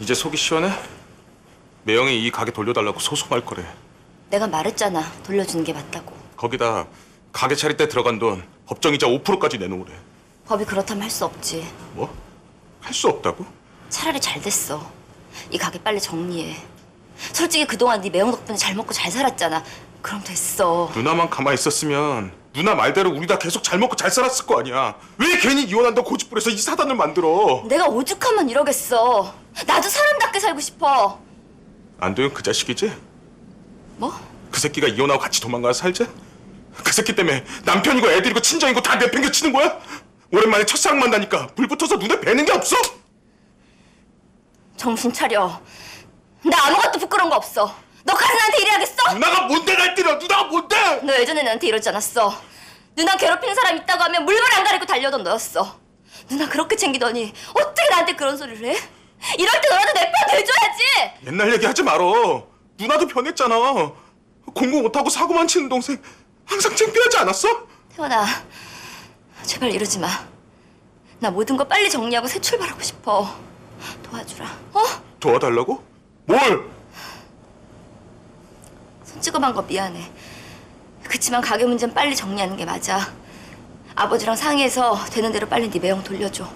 이제 속이 시원해? 매형이 이 가게 돌려달라고 소송할 거래. 내가 말했잖아. 돌려주는 게 맞다고. 거기다 가게 차릴 때 들어간 돈 법정이자 5%까지 내놓으래. 법이 그렇다면 할 수 없지. 뭐? 할 수 없다고? 차라리 잘 됐어. 이 가게 빨리 정리해. 솔직히 그동안 네 매형 덕분에 잘 먹고 잘 살았잖아. 그럼 됐어. 누나만 가만히 있었으면 누나 말대로 우리 다 계속 잘 먹고 잘 살았을 거 아니야. 왜 괜히 이혼한다고 고집부려서 이 사단을 만들어? 내가 오죽하면 이러겠어. 나도 사람답게 살고 싶어. 안도현 그 자식이지? 뭐? 그 새끼가 이혼하고 같이 도망가서 살자? 그 새끼 때문에 남편이고 애들이고 친정이고 다 내팽개치는 거야? 오랜만에 첫사랑 만나니까 불 붙어서 눈에 뵈는 게 없어? 정신 차려. 나 아무것도 부끄러운 거 없어. 너 가서 나한테 이래야겠어? 누나가 뭔데 날 때려? 누나가 뭔데? 너 예전에 나한테 이러지 않았어. 누나 괴롭히는 사람 있다고 하면 물건 안 가리고 달려던 너였어. 누나 그렇게 챙기더니 어떻게 나한테 그런 소리를 해? 이럴 때 너라도 내 편 대줘야지. 옛날 얘기 하지 말어. 누나도 변했잖아. 공부 못하고 사고만 치는 동생 항상 창피하지 않았어? 태원아, 제발 이러지 마. 나 모든 거 빨리 정리하고 새 출발하고 싶어. 도와주라. 어? 도와달라고? 뭘? 손 찍어만 거 미안해. 그치만 가게 문제는 빨리 정리하는 게 맞아. 아버지랑 상의해서 되는 대로 빨리 네 매형 돌려줘.